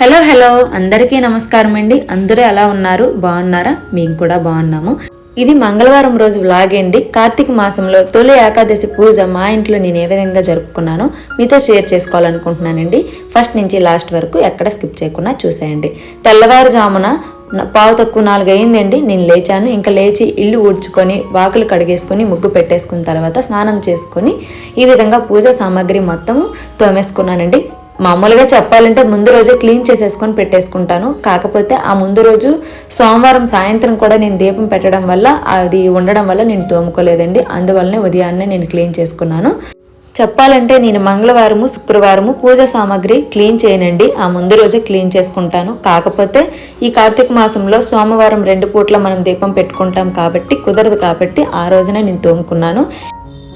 Hello hello. అందరికీ నమస్కారం అండి. అందరూ ఎలా ఉన్నారు? బాగున్నారా? మేము కూడా బాగున్నాము. ఇది మంగళవారం రోజు వ్లాగ్ అండి. కార్తీక మాసంలో తొలి ఏకాదశి పూజ మా ఇంట్లో నేను ఏ విధంగా జరుపుకున్నానో మీతో షేర్ చేసుకోవాలనుకుంటున్నానండి. ఫస్ట్ నుంచి లాస్ట్ వరకు ఎక్కడ స్కిప్ చేయకుండా చూసేయండి. తెల్లవారుజామున పావు తక్కువ నాలుగు అయిందండి. నేను లేచాను. ఇంకా లేచి ఇల్లు ఊడ్చుకొని వాకులు కడిగేసుకొని ముగ్గు పెట్టేసుకున్న తర్వాత స్నానం చేసుకొని ఈ విధంగా పూజ సామాగ్రి మొత్తము తోమేసుకున్నానండి. మామూలుగా చెప్పాలంటే ముందు రోజే క్లీన్ చేసేసుకొని పెట్టేసుకుంటాను. కాకపోతే ఆ ముందు రోజు సోమవారం సాయంత్రం కూడా నేను దీపం పెట్టడం వల్ల అది ఉండడం వల్ల నేను తోముకోలేదండి. అందువల్లనే ఉదయాన్నే నేను క్లీన్ చేసుకున్నాను. చెప్పాలంటే నేను మంగళవారము శుక్రవారము పూజ సామాగ్రి క్లీన్ చేయనండి. ఆ ముందు రోజే క్లీన్ చేసుకుంటాను. కాకపోతే ఈ కార్తీక మాసంలో సోమవారం రెండు పూట్ల మనం దీపం పెట్టుకుంటాం కాబట్టి కుదరదు కాబట్టి ఆ రోజునే నేను తోముకున్నాను.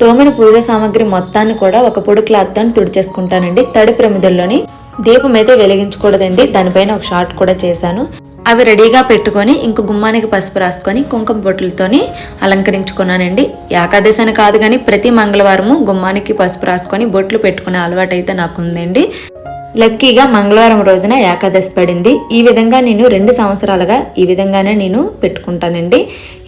తోమిన పూజ సామాగ్రి మొత్తాన్ని కూడా ఒక పొడి క్లాత్తో తుడిచేసుకుంటానండి. తడి ప్రమిదల్లోని దీపం అయితే వెలిగించకూడదండి. దానిపైన ఒక షార్ట్ కూడా చేశాను. అవి రెడీగా పెట్టుకొని ఇంక గుమ్మానికి పసుపు రాసుకొని కుంకుమ బొట్లతోని అలంకరించుకున్నానండి. ఏకాదశి అని కాదు కానీ ప్రతి మంగళవారము గుమ్మానికి పసుపు రాసుకొని బొట్లు పెట్టుకునే అలవాటు అయితే నాకు ఉందండి లక్కీగా మంగళవారం రోజున ఏకాదశి పడింది. ఈ విధంగా నేను రెండు సంవత్సరాలుగా ఈ విధంగానే నేను పెట్టుకుంటానండి.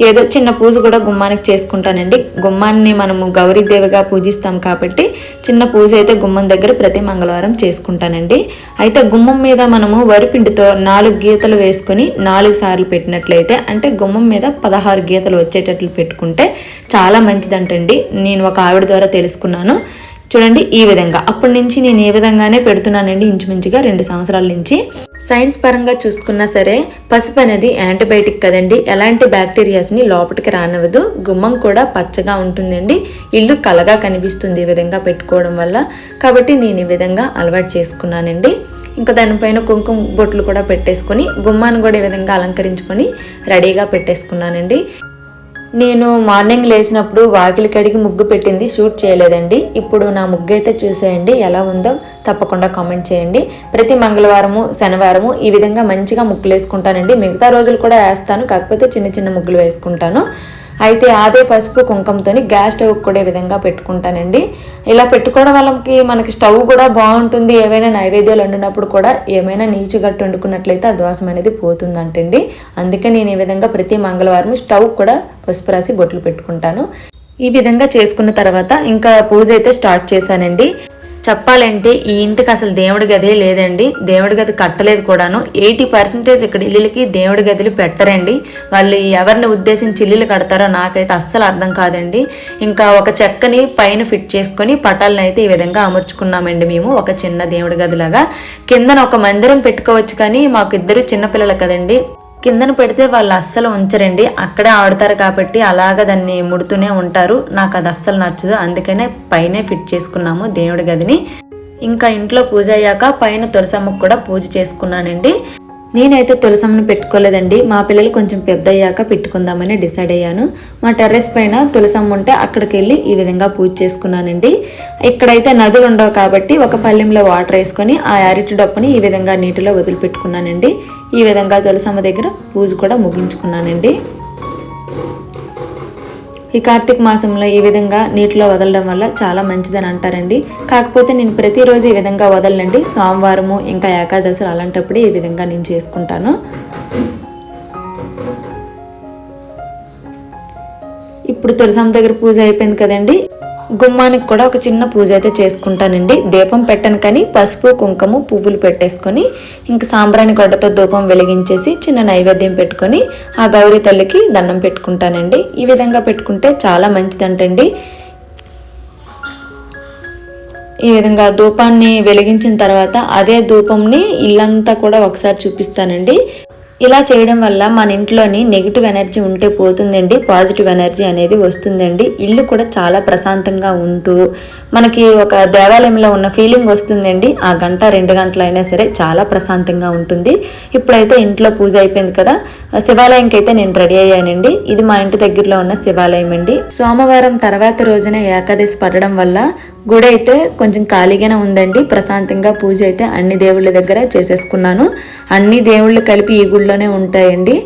ఏదో చిన్న పూజ కూడా గుమ్మానికి చేసుకుంటానండి. గుమ్మాన్ని మనము గౌరీదేవిగా పూజిస్తాం కాబట్టి చిన్న పూజ అయితే గుమ్మం దగ్గర ప్రతి మంగళవారం చేసుకుంటానండి. అయితే గుమ్మం మీద మనము వరిపిండితో నాలుగు గీతలు వేసుకొని నాలుగు సార్లు పెట్టినట్లయితే అంటే గుమ్మం మీద పదహారు గీతలు వచ్చేటట్లు పెట్టుకుంటే చాలా మంచిదంటండి. నేను ఒక ఆవిడ ద్వారా తెలుసుకున్నాను. చూడండి ఈ విధంగా. అప్పటి నుంచి నేను ఏ విధంగానే పెడుతున్నానండి ఇంచుమించుగా రెండు సంవత్సరాల నుంచి. సైన్స్ పరంగా చూసుకున్నా సరే పసుపు అనేది యాంటీబయాటిక్ కదండి. ఎలాంటి బ్యాక్టీరియాస్ని లోపలికి రానివ్వదు. గుమ్మం కూడా పచ్చగా ఉంటుందండి. ఇల్లు కలగా కనిపిస్తుంది ఈ విధంగా పెట్టుకోవడం వల్ల. కాబట్టి నేను ఈ విధంగా అలవాటు చేసుకున్నానండి. ఇంకా దానిపైన కుంకుమ బొట్లు కూడా పెట్టేసుకొని గుమ్మాన్ని కూడా ఈ విధంగా అలంకరించుకొని రెడీగా పెట్టేసుకున్నానండి. నేను మార్నింగ్ లేచినప్పుడు వాకిలి కడిగి ముగ్గు పెట్టింది షూట్ చేయలేదండి. ఇప్పుడు నా ముగ్గు అయితే చూసేయండి ఎలా ఉందో తప్పకుండా కామెంట్ చేయండి. ప్రతి మంగళవారము శనివారము ఈ విధంగా మంచిగా ముగ్గులు వేసుకుంటానండి మిగతా రోజులు కూడా వేస్తాను కాకపోతే చిన్న చిన్న ముగ్గులు వేసుకుంటాను. అయితే అదే పసుపు కుంకుమతోని గ్యాస్ స్టవ్ కూడా విధంగా పెట్టుకుంటానండి. ఇలా పెట్టుకోవడం వల్లకి మనకి స్టవ్ కూడా బాగుంటుంది. ఏవైనా నైవేద్యాలు వండినప్పుడు కూడా ఏమైనా నీచు గట్టు వండుకున్నట్లయితే ఆ దోషం అనేది పోతుందంటండి. అందుకే నేను ఈ విధంగా ప్రతి మంగళవారం స్టవ్ కూడా పసుపు రాసి బొట్లు పెట్టుకుంటాను. ఈ విధంగా చేసుకున్న తర్వాత ఇంకా పూజ అయితే స్టార్ట్ చేశానండి. చెప్పాలంటే ఈ ఇంటికి అసలు దేవుడి గదే లేదండి. దేవుడి గది కట్టలేదు కూడాను. ఎయిటీ పర్సెంటేజ్ ఇక్కడ ఇల్లులకి దేవుడి గదులు పెట్టరండి. వాళ్ళు ఎవరిని ఉద్దేశించి ఇల్లులు కడతారో నాకైతే అస్సలు అర్థం కాదండి. ఇంకా ఒక చెక్కని పైన ఫిట్ చేసుకొని పటాలను అయితే ఈ విధంగా అమర్చుకున్నామండి మేము. ఒక చిన్న దేవుడి గదిలాగా. కిందన ఒక మందిరం పెట్టుకోవచ్చు కానీ మాకు ఇద్దరు చిన్నపిల్లలు కదండి. కిందన పెడితే వాళ్ళు అస్సలు ఉంచరండి. అక్కడే ఆడుతారు కాబట్టి అలాగ దాన్ని ముడుతూనే ఉంటారు. నాకు అది అస్సలు నచ్చదు. అందుకనే పైనే ఫిట్ చేసుకున్నాము దేవుడి గదిని. ఇంకా ఇంట్లో పూజ అయ్యాక పైన తులసమ్మకు కూడా పూజ చేసుకున్నానండి. నేనైతే తులసమ్మను పెట్టుకోలేదండి. మా పిల్లలు కొంచెం పెద్ద అయ్యాక పెట్టుకుందామని డిసైడ్ అయ్యాను. మా టెర్రస్ పైన తులసమ్మ ఉంటే అక్కడికి వెళ్ళి ఈ విధంగా పూజ చేసుకున్నానండి. ఇక్కడైతే నదులు ఉండవు కాబట్టి ఒక పల్లెంలో వాటర్ వేసుకొని ఆ అరటి డప్పుని ఈ విధంగా నీటిలో వదిలిపెట్టుకున్నానండి. ఈ విధంగా తులసమ్మ దగ్గర పూజ కూడా ముగించుకున్నానండి. ఈ కార్తీక మాసంలో ఈ విధంగా నీటిలో వదలడం వల్ల చాలా మంచిదని అంటారండి. కాకపోతే నేను ప్రతిరోజు ఈ విధంగా వదలండి సోమవారము ఇంకా ఏకాదశులు అలాంటప్పుడు ఈ విధంగా నేను చేసుకుంటాను. ఇప్పుడు తులసమ్మ దగ్గర పూజ అయిపోయింది కదండి. గుమ్మానికి కూడా ఒక చిన్న పూజ అయితే చేసుకుంటానండి. దీపం పెట్టను కానీ పసుపు కుంకుమ పువ్వులు పెట్టేసుకొని ఇంక సాంబ్రాణి గొడ్డతో ధూపం వెలిగించేసి చిన్న నైవేద్యం పెట్టుకొని ఆ గౌరీ తల్లికి దండం పెట్టుకుంటానండి. ఈ విధంగా పెట్టుకుంటే చాలా మంచిదంటండి. ఈ విధంగా ధూపాన్ని వెలిగించిన తర్వాత అదే ధూపంని ఇల్లంతా కూడా ఒకసారి చూపిస్తానండి. ఇలా చేయడం వల్ల మన ఇంట్లోని నెగిటివ్ ఎనర్జీ ఉంటే పోతుందండి. పాజిటివ్ ఎనర్జీ అనేది వస్తుందండి. ఇల్లు కూడా చాలా ప్రశాంతంగా ఉంటూ మనకి ఒక దేవాలయంలో ఉన్న ఫీలింగ్ వస్తుందండి. ఆ గంట రెండు గంటలు అయినా సరే చాలా ప్రశాంతంగా ఉంటుంది. ఇప్పుడైతే ఇంట్లో పూజ అయిపోయింది కదా శివాలయంకి అయితే నేను రెడీ అయ్యానండి. ఇది మా ఇంటి దగ్గరలో ఉన్న శివాలయం అండి. సోమవారం తర్వాత రోజున ఏకాదశి పడడం వల్ల గుడి అయితే కొంచెం ఖాళీగానే ఉందండి. ప్రశాంతంగా పూజ అయితే అన్ని దేవుళ్ళ దగ్గర చేసేసుకున్నాను. అన్ని దేవుళ్ళు కలిపి ఈ గుడిలోనే ఉంటాయండి.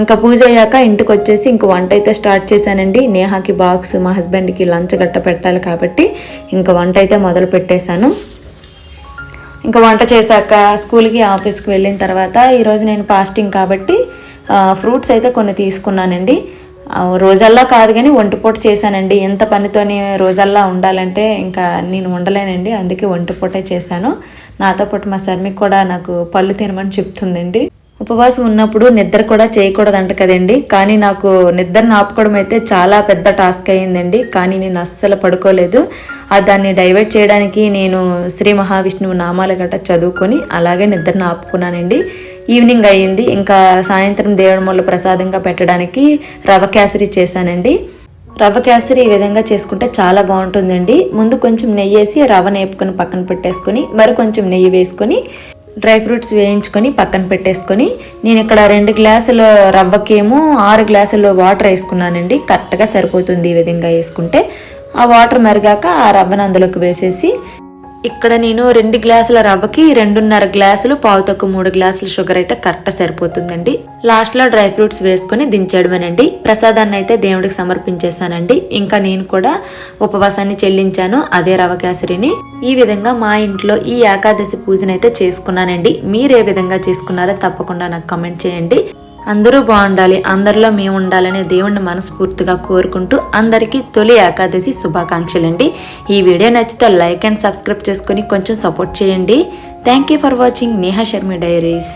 ఇంకా పూజ అయ్యాక ఇంటికి వచ్చేసి ఇంక వంట అయితే స్టార్ట్ చేశానండి. నేహాకి బాక్స్ మా హస్బెండ్కి లంచ్ గట్ట పెట్టాలి కాబట్టి ఇంకా వంట అయితే మొదలు పెట్టేశాను. ఇంకా వంట చేశాక స్కూల్కి ఆఫీస్కి వెళ్ళిన తర్వాత ఈరోజు నేను ఫాస్టింగ్ కాబట్టి ఫ్రూట్స్ అయితే కొన్ని తీసుకున్నానండి. రోజల్లా కాదు కానీ ఒంటిపూట చేశానండి. ఎంత పనితోని రోజల్లా ఉండాలంటే ఇంకా నేను ఉండలేనండి అందుకే ఒంటిపూటే చేశాను. నాతో పాటు మా సర్మిక్ కూడా నాకు పళ్ళు తినమని చెప్తుందండి. ఉపవాసం ఉన్నప్పుడు నిద్ర కూడా చేయకూడదంట కదండి. కానీ నాకు నిద్రను ఆపుకోవడం అయితే చాలా పెద్ద టాస్క్ అయ్యిందండి. కానీ నేను అస్సలు పడుకోలేదు. ఆ దాన్ని డైవర్ట్ చేయడానికి నేను శ్రీ మహావిష్ణువు నామాలు గట్రా చదువుకొని అలాగే నిద్రను ఆపుకున్నానండి ఈవినింగ్ అయ్యింది. ఇంకా సాయంత్రం దేవుడి మొల్ల ప్రసాదంగా పెట్టడానికి రవ కేసరి చేశానండి. రవ్వ కేసరి ఈ విధంగా చేసుకుంటే చాలా బాగుంటుందండి. ముందు కొంచెం నెయ్యి వేసి రవ్వ నేపుకొని పక్కన పెట్టేసుకొని మరి కొంచెం నెయ్యి వేసుకొని డ్రై ఫ్రూట్స్ వేయించుకొని పక్కన పెట్టేసుకొని నేను ఇక్కడ రెండు గ్లాసుల రవ్వకేమో ఆరు గ్లాసులు వాటర్ వేసుకున్నానండి. కరెక్ట్గా సరిపోతుంది ఈ విధంగా వేసుకుంటే. ఆ వాటర్ మరిగాక ఆ రవ్వను అందులోకి వేసేసి ఇక్కడ నేను రెండు గ్లాసుల రవ్వకి రెండున్నర గ్లాసులు పావు తక్కువ మూడు గ్లాసుల షుగర్ అయితే కరెక్ట్ సరిపోతుందండి. లాస్ట్లో డ్రై ఫ్రూట్స్ వేసుకొని దించేయడమేనండి ప్రసాదాన్ని అయితే దేవుడికి సమర్పించేశానండి. ఇంకా నేను కూడా ఉపవాసాన్ని చెల్లించాను అదే రవ కేసరిని. ఈ విధంగా మా ఇంట్లో ఈ ఏకాదశి పూజనైతే చేసుకున్నానండి. మీరు ఏ విధంగా చేసుకున్నారో తప్పకుండా నాకు కమెంట్ చేయండి. అందరూ బాగుండాలి అందరిలో మేము ఉండాలని దేవుణ్ణి మనస్ఫూర్తిగా కోరుకుంటూ అందరికీ తొలి ఏకాదశి శుభాకాంక్షలండి. ఈ వీడియో నచ్చితే లైక్ అండ్ సబ్స్క్రైబ్ చేసుకొని కొంచెం సపోర్ట్ చేయండి. Thank you for watching Neha Sharma diaries.